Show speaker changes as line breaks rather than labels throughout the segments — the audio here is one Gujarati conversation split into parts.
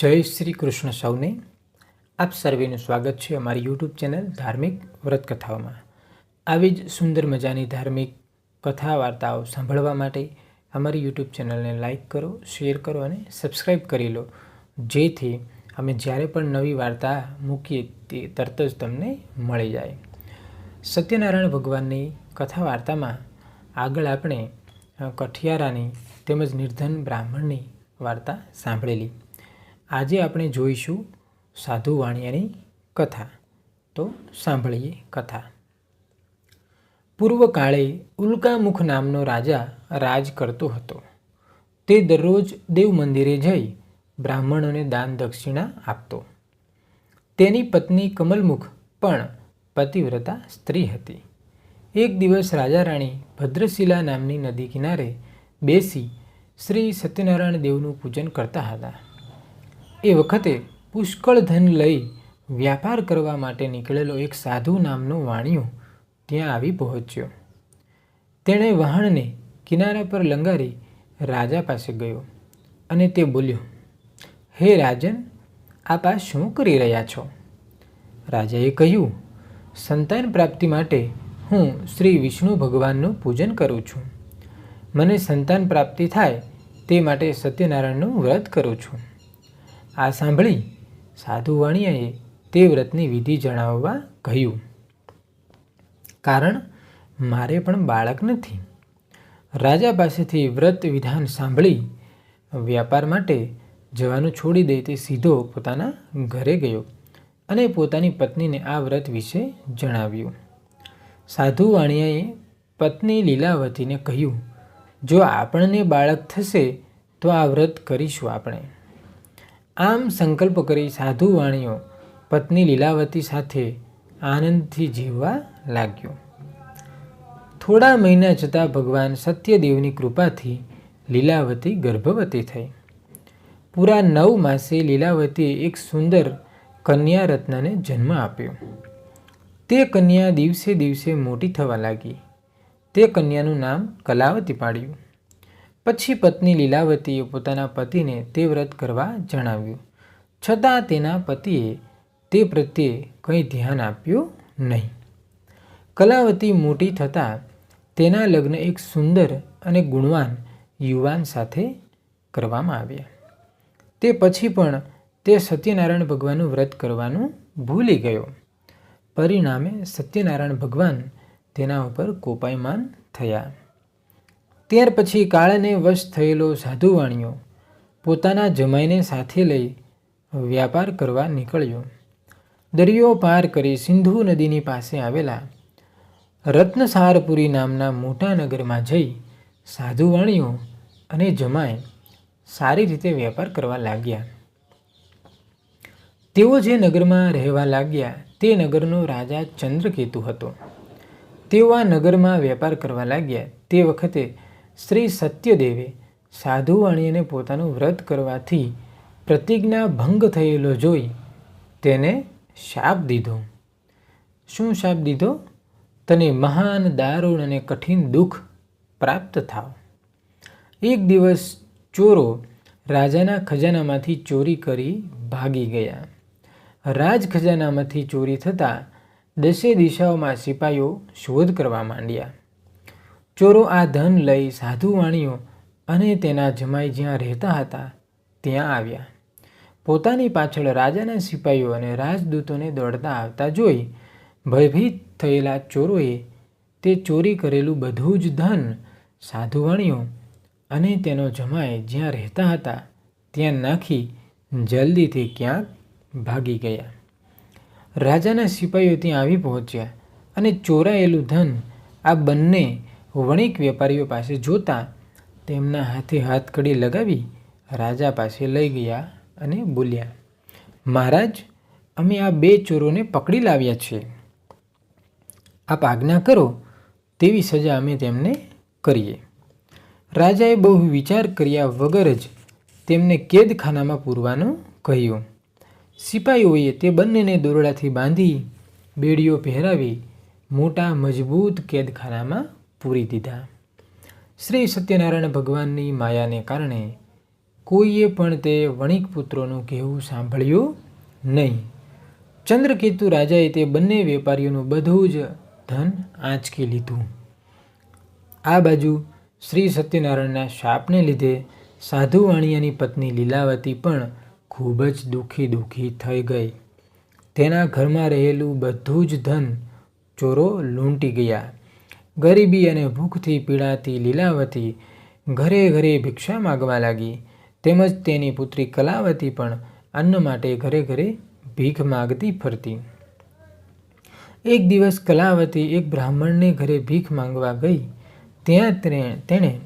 જય શ્રી કૃષ્ણ સૌને. આપ સર્વેનું સ્વાગત છે અમારી યુટ્યુબ ચેનલ ધાર્મિક વ્રત કથાઓમાં આવી જ સુંદર મજાની ધાર્મિક કથા વાર્તાઓ સાંભળવા માટે અમારી યુટ્યુબ ચેનલને લાઈક કરો, શેર કરો અને સબસ્ક્રાઈબ કરી લો. જેથી અમે જ્યારે પણ નવી વાર્તા મૂકીએ તે તરત જ તમને મળી જાય. સત્યનારાયણ ભગવાનની કથા વાર્તામાં આગળ આપણે કઠિયારાની તેમજ નિર્ધન બ્રાહ્મણની વાર્તા સાંભળેલી. આજે આપણે જોઈશું સાધુ વાણિયાની કથા. તો સાંભળીએ કથા. પૂર્વકાળે ઉલ્કામુખ નામનો રાજા રાજ કરતો હતો. તે દરરોજ દેવ મંદિરે જઈ બ્રાહ્મણોને દાન દક્ષિણા આપતો. તેની પત્ની કમલમુખ પણ પતિવ્રતા સ્ત્રી હતી. એક દિવસ રાજા રાણી ભદ્રશિલા નામની નદી કિનારે બેસી શ્રી સત્યનારાયણ દેવનું પૂજન કરતા હતા. એ વખતે પુષ્કળ ધન લઈ વ્યાપાર કરવા માટે નીકળેલો એક સાધુ નામનો વાણિયો ત્યાં આવી પહોંચ્યો. તેણે વહાણને કિનારા પર લંગારી રાજા પાસે ગયો અને તે બોલ્યો, હે રાજન, આપ આ શું કરી રહ્યા છો? રાજાએ કહ્યું, સંતાન પ્રાપ્તિ માટે હું શ્રી વિષ્ણુ ભગવાનનું પૂજન કરું છું. મને સંતાન પ્રાપ્તિ થાય તે માટે સત્યનારાયણનું વ્રત કરું છું. આ સાંભળી સાધુ વાણિયાએ તે વ્રતની વિધિ જણાવવા કહ્યું. કારણ મારે પણ બાળક નથી. રાજા પાસેથી વ્રત વિધાન સાંભળી વ્યાપાર માટે જવાનું છોડી દઈ તે સીધો પોતાના ઘરે ગયો અને પોતાની પત્નીને આ વ્રત વિશે જણાવ્યું. સાધુ વાણિયાએ પત્ની લીલાવતીને કહ્યું, જો આપણને બાળક થશે તો આ વ્રત કરીશું આપણે. આમ સંકલ્પ કરી સાધુ વાણીઓ પત્ની લીલાવતી સાથે આનંદથી જીવવા લાગ્યો. થોડા મહિના જતાં ભગવાન સત્યદેવની કૃપાથી લીલાવતી ગર્ભવતી થઈ. પૂરા નવ માસે લીલાવતીએ એક સુંદર કન્યા રત્નને જન્મ આપ્યો. તે કન્યા દિવસે દિવસે મોટી થવા લાગી. તે કન્યાનું નામ કલાવતી પાડ્યું. પછી પત્ની લીલાવતીએ પોતાના પતિને તે વ્રત કરવા જણાવ્યું. છતાં તેના પતિએ તે પ્રત્યે કંઈ ધ્યાન આપ્યું નહીં. કલાવતી મોટી થતાં તેના લગ્ન એક સુંદર અને ગુણવાન યુવાન સાથે કરવામાં આવ્યા. તે પછી પણ તે સત્યનારાયણ ભગવાનનું વ્રત કરવાનું ભૂલી ગયો. પરિણામે સત્યનારાયણ ભગવાન તેના ઉપર કોપાયમાન થયા. ત્યાર પછી કાળને વશ થયેલો સાધુ વાણિયો પોતાના જમાઈને સાથે લઈ વ્યાપાર કરવા નીકળ્યો. દરિયો પાર કરી સિંધુ નદીની પાસે આવેલા રત્નસારપુરી નામના મોટા નગરમાં જઈ સાધુ વાણિયો અને જમાય સારી રીતે વેપાર કરવા લાગ્યા. તેઓ જે નગરમાં રહેવા લાગ્યા તે નગરનો રાજા ચંદ્રકેતુ હતો. તેઓ આ નગરમાં વેપાર કરવા લાગ્યા તે વખતે શ્રી સત્યદેવે સાધુવાણીને પોતાનું વ્રત કરવાથી પ્રતિજ્ઞા ભંગ થયેલો જોઈ તેને શાપ દીધો. શું શાપ દીધો? તને મહાન દારૂણ અને કઠિન દુઃખ પ્રાપ્ત થાવ. એક દિવસ ચોરો રાજાના ખજાનામાંથી ચોરી કરી ભાગી ગયા. રાજ ખજાનામાંથી ચોરી થતાં દસે દિશાઓમાં સિપાઈઓ શોધ કરવા માંડ્યા. ચોરો આ ધન લઈ સાધુ વાણીઓ અને તેના જમાઈ જ્યાં રહેતા હતા, ત્યાં આવ્યા. પોતાની પાછળ રાજાના સિપાઈઓ અને રાજદૂતોને દોડતા આવતા જોઈ ભયભીત થયેલા ચોરોએ તે ચોરી કરેલું બધું જ ધન, સાધુવાણીઓ અને તેનો જમાઈ જ્યાં રહેતા હતા, ત્યાં નાખી જલ્દીથી ક્યાંક ભાગી ગયા. રાજાના સિપાઈઓ ત્યાં આવી પહોંચ્યા અને ચોરાયેલું ધન આ બંને વણિક વેપારીઓ પાસે જોતા તેમના હાથે હાથકડી લગાવી રાજા પાસે લઈ ગયા અને બોલ્યા, મહારાજ, અમે આ બે ચોરોને પકડી લાવ્યા છીએ આપ આજ્ઞા કરો, તેવી સજા અમે તેમને કરીએ. રાજાએ બહુ વિચાર કર્યા વગર જ તેમને કેદખાનામાં પૂરવાનું કહ્યું. સિપાહીઓએ તે બંનેને દોરડાથી બાંધી બેડીઓ પહેરાવી મોટા મજબૂત કેદખાનામાં પૂરી દીધા. શ્રી સત્યનારાયણ ભગવાનની માયાને કારણે કોઈએ પણ તે વણિક પુત્રોનું કહેવું સાંભળ્યું નહીં. ચંદ્રકેતુ રાજાએ તે બંને વેપારીઓનું બધું જ ધન આંચકી લીધું. આ બાજુ શ્રી સત્યનારાયણના શાપને લીધે સાધુ વાણિયાની પત્ની લીલાવતી પણ ખૂબ જ દુઃખી દુઃખી થઈ ગઈ. તેના ઘરમાં રહેલું બધું જ ધન ચોરો લૂંટી ગયા. ગરીબી અને ભૂખથી પીડાતી લીલાવતી ઘરે ઘરે ભિક્ષા માગવા લાગી. તેમજ તેની પુત્રી કલાવતી પણ અન્ન માટે ઘરે ઘરે ભીખ માગતી ફરતી. એક દિવસ કલાવતી એક બ્રાહ્મણને ઘરે ભીખ માંગવા ગઈ. ત્યાં તેણે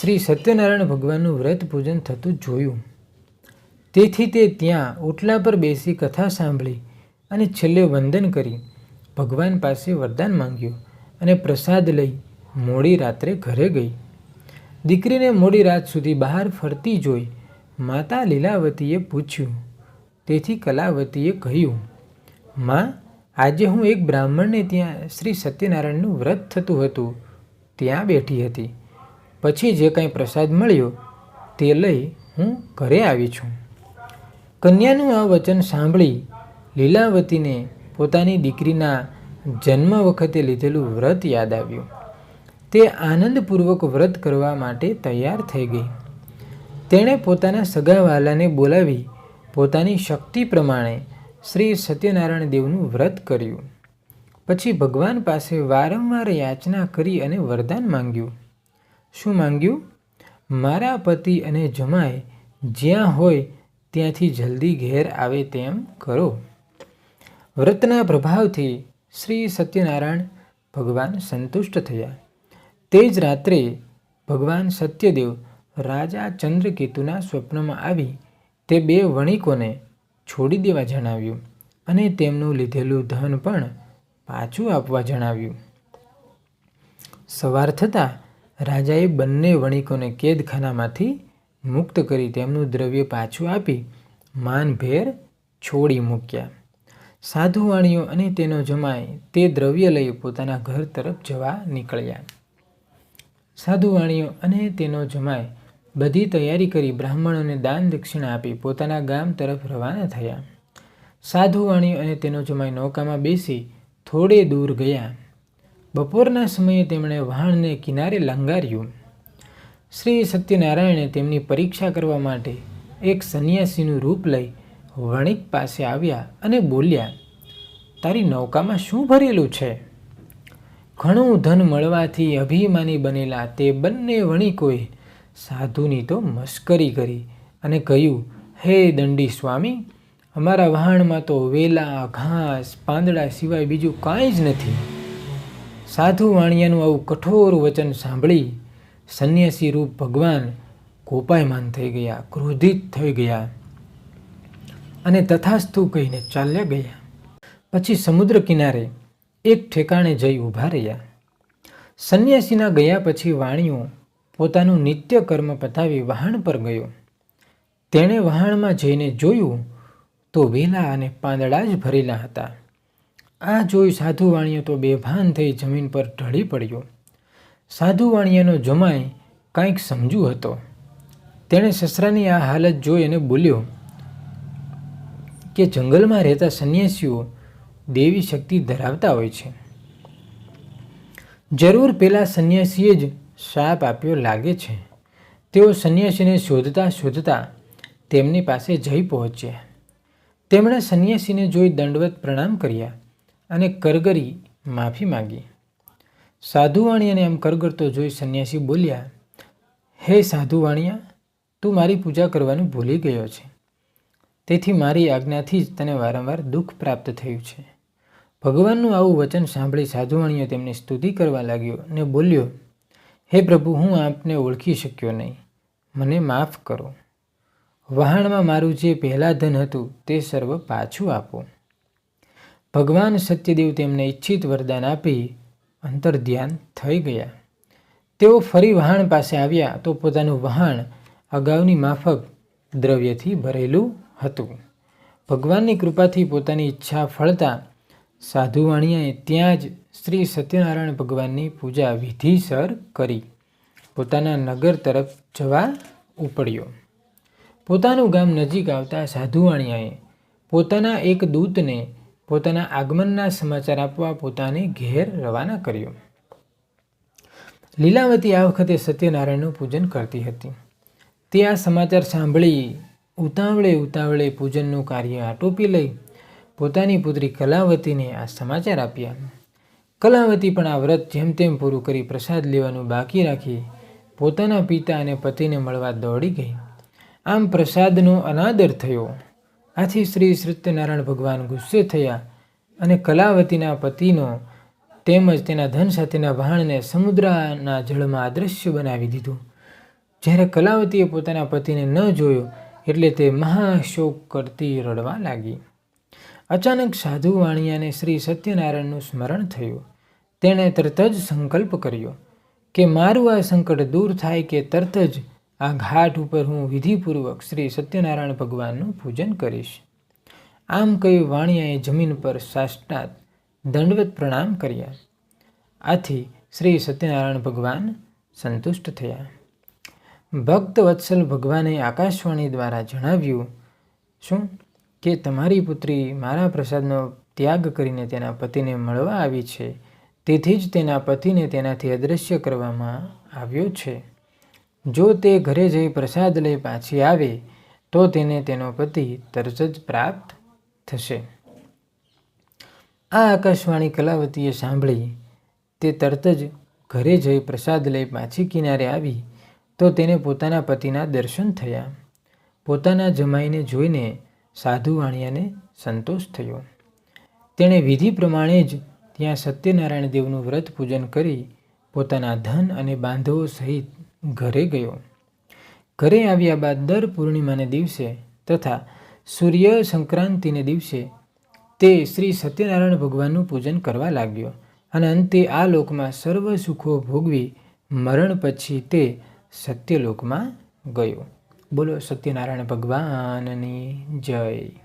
શ્રી સત્યનારાયણ ભગવાનનું વ્રત પૂજન થતું જોયું. તેથી તે ત્યાં ઓટલા પર બેસી કથા સાંભળી અને છેલ્લે વંદન કરી. ભગવાન પાસે વરદાન માંગ્યું. અને પ્રસાદ લઈ મોડી રાત્રે ઘરે ગઈ. દીકરીને મોડી રાત સુધી બહાર ફરતી જોઈ માતા લીલાવતીએ પૂછ્યું. તેથી કલાવતીએ કહ્યું, માં, આજે હું એક બ્રાહ્મણને ત્યાં શ્રી સત્યનારાયણનું વ્રત થતું હતું. ત્યાં બેઠી હતી. પછી જે કાંઈ પ્રસાદ મળ્યો તે લઈ હું ઘરે આવી છું. કન્યાનું આ વચન સાંભળી લીલાવતીને પોતાની દીકરીના જન્મ વખતે લીધેલું વ્રત યાદ આવ્યું. તે આનંદપૂર્વક વ્રત કરવા માટે તૈયાર થઈ ગઈ. તેણે પોતાના સગાવાલાને બોલાવી, પોતાની શક્તિ પ્રમાણે શ્રી સત્યનારાયણ દેવનું વ્રત કર્યું. પછી ભગવાન પાસે વારંવાર યાચના કરી અને વરદાન માંગ્યું. શું માંગ્યું? મારા પતિ અને જમાય જ્યાં હોય ત્યાંથી જલ્દી ઘેર આવે તેમ કરો. વ્રતના પ્રભાવથી શ્રી સત્યનારાયણ ભગવાન સંતુષ્ટ થયા. તે જ રાત્રે ભગવાન સત્યદેવ રાજા ચંદ્રકેતુના સ્વપ્નમાં આવી તે બે વણિકોને છોડી દેવા જણાવ્યું અને તેમનું લીધેલું ધન પણ પાછું આપવા જણાવ્યું. સવાર થતાં રાજાએ બંને વણિકોને કેદખાનામાંથી મુક્ત કરી તેમનું દ્રવ્ય પાછું આપી માનભેર છોડી મૂક્યા. સાધુવાણીઓ અને તેનો જમાય તે દ્રવ્ય લઈ પોતાના ઘર તરફ જવા નીકળ્યા. સાધુવાણીઓ અને તેનો જમાય બધી તૈયારી કરી બ્રાહ્મણોને દાન દક્ષિણા આપી પોતાના ગામ તરફ રવાના થયા. સાધુવાણીઓ અને તેનો જમાય નૌકામાં બેસી થોડે દૂર ગયા. બપોરના સમયે તેમણે વહાણને કિનારે લંગાર્યું. શ્રી સત્યનારાયણે તેમની પરીક્ષા કરવા માટે એક સંન્યાસીનું રૂપ લઈ વણિક પાસે આવ્યા અને બોલ્યા, તારી નૌકામાં શું ભરેલું છે? ઘણું ધન મળવાથી અભિમાની બનેલા તે બંને વણિકોએ સાધુની તો મશ્કરી કરી અને કહ્યું, હે દંડી સ્વામી, અમારા વહાણમાં તો વેલા, ઘાસ, પાંદડા સિવાય બીજું કાંઈ જ નથી. સાધુ વાણિયાનું આવું કઠોર વચન સાંભળી સંન્યાસી રૂપ ભગવાન કોપાયમાન થઈ ગયા, ક્રોધિત થઈ ગયા. અને તથાસ્તુ કહીને ચાલ્યા ગયા. પછી સમુદ્ર કિનારે એક ઠેકાણે જઈ ઊભા રહ્યા. સંન્યાસીના ગયા પછી વાણીઓ પોતાનું નિત્ય કર્મ પતાવી વહાણ પર ગયો. તેણે વહાણમાં જઈને જોયું તો વેલા અને પાંદડા જ ભરેલા હતા. આ જોઈ સાધુ વાણીઓ તો બેભાન થઈ જમીન પર ઢળી પડ્યો. સાધુ વાણિયાનો જમાય કાંઈક સમજુ હતો. તેણે સસરાની આ હાલત જોઈ અને બોલ્યો કે જંગલમાં રહેતા સંન્યાસીઓ દેવી શક્તિ ધરાવતા હોય છે. જરૂર પેલા સંન્યાસીએ જ શાપ આપ્યો લાગે છે. તેઓ સંન્યાસીને શોધતા શોધતા તેમની પાસે જઈ પહોંચ્યા. તેમણે સંન્યાસીને જોઈ દંડવત પ્રણામ કર્યા અને કરગરી માફી માગી. સાધુવાણિયાને એમ કરગરતો જોઈ સંન્યાસી બોલ્યા, હે સાધુવાણિયા, તું મારી પૂજા કરવાનું ભૂલી ગયો છે. તેથી મારી આજ્ઞાથી જ તને વારંવાર દુઃખ પ્રાપ્ત થયું છે. ભગવાનનું આવું વચન સાંભળી સાધુવાણીઓ તેમની સ્તુતિ કરવા લાગ્યો અને બોલ્યો, હે પ્રભુ, હું આપને ઓળખી શક્યો નહીં. મને માફ કરો. વહાણમાં મારું જે પહેલાં ધન હતું તે સર્વ પાછું આપો. ભગવાન સત્યદેવ તેમને ઈચ્છિત વરદાન આપી અંતર ધ્યાન થઈ ગયા. તેઓ ફરી વહાણ પાસે આવ્યા તો પોતાનું વહાણ અગાઉની માફક દ્રવ્યથી ભરેલું હતું. ભગવાનની કૃપાથી પોતાની ઈચ્છા ફળતા સાધુવાણીયાએ ત્યાં જ શ્રી સત્યનારાયણ ભગવાનની પૂજા વિધિસર કરી. પોતાના નગર તરફ જવા ઉપડ્યો. પોતાનું ગામ નજીક આવતા સાધુવાણિયાએ પોતાના એક દૂતને પોતાના આગમનના સમાચાર આપવા પોતાને ઘેર રવાના કર્યો. લીલાવતી આ વખતે સત્યનારાયણનું પૂજન કરતી હતી. તે આ સમાચાર સાંભળી ઉતાવળે ઉતાવળે પૂજનનું કાર્ય આટોપી લઈ પોતાની પુત્રી કલાવતીને આ સમાચાર આપ્યા. કલાવતી પણ આ વ્રત જેમ તેમ પૂરું કરી પ્રસાદ લેવાનું બાકી રાખી પોતાના પિતા અને પતિને મળવા દોડી ગઈ. આમ પ્રસાદનો અનાદર થયો. આથી શ્રી સત્યનારાયણ ભગવાન ગુસ્સે થયા અને કલાવતીના પતિનો તેમજ તેના ધન સાથેના ભાણને સમુદ્રના જળમાં અદૃશ્ય બનાવી દીધું. જ્યારે કલાવતીએ પોતાના પતિને ન જોયો એટલે તે મહાશોક કરતી રડવા લાગી. અચાનક સાધુ વાણિયાને શ્રી સત્યનારાયણનું સ્મરણ થયું. તેણે તરત જ સંકલ્પ કર્યો કે મારું આ સંકટ દૂર થાય કે તરત જ આ ઘાટ ઉપર હું વિધિપૂર્વક શ્રી સત્યનારાયણ ભગવાનનું પૂજન કરીશ. આમ કહ્યું વાણિયાએ જમીન પર સાષ્ટાત દંડવત પ્રણામ કર્યા. આથી શ્રી સત્યનારાયણ ભગવાન સંતુષ્ટ થયા. ભક્ત વત્સલ ભગવાને આકાશવાણી દ્વારા જણાવ્યું, શું? કે તમારી પુત્રી મારા પ્રસાદનો ત્યાગ કરીને તેના પતિને મળવા આવી છે? તેથી જ તેના પતિને તેનાથી અદૃશ્ય કરવામાં આવ્યો છે. જો તે ઘરે જઈ પ્રસાદ લઈ પાછી આવે, તો તેને તેનો પતિ તરત જ પ્રાપ્ત થશે. આ આકાશવાણી કલાવતીએ સાંભળી, તે તરત જ ઘરે જઈ પ્રસાદ લઈ પાછી કિનારે આવી તો તેને પોતાના પતિના દર્શન થયા. પોતાના જમાઈને જોઈને સાધુ વાણિયાને સંતોષ થયો. તેણે વિધિ પ્રમાણે જ ત્યાં સત્યનારાયણ દેવનું વ્રત પૂજન કરી પોતાના ધન અને બાંધવો સહિત ઘરે ગયો. ઘરે આવ્યા બાદ દર પૂર્ણિમાને દિવસે તથા સૂર્ય સંક્રાંતિને દિવસે તે શ્રી સત્યનારાયણ ભગવાનનું પૂજન કરવા લાગ્યો અને અંતે આ લોકમાં સર્વ સુખો ભોગવી મરણ પછી તે સત્યલોકમાં ગયો. બોલો સત્યનારાયણ ભગવાનની જય.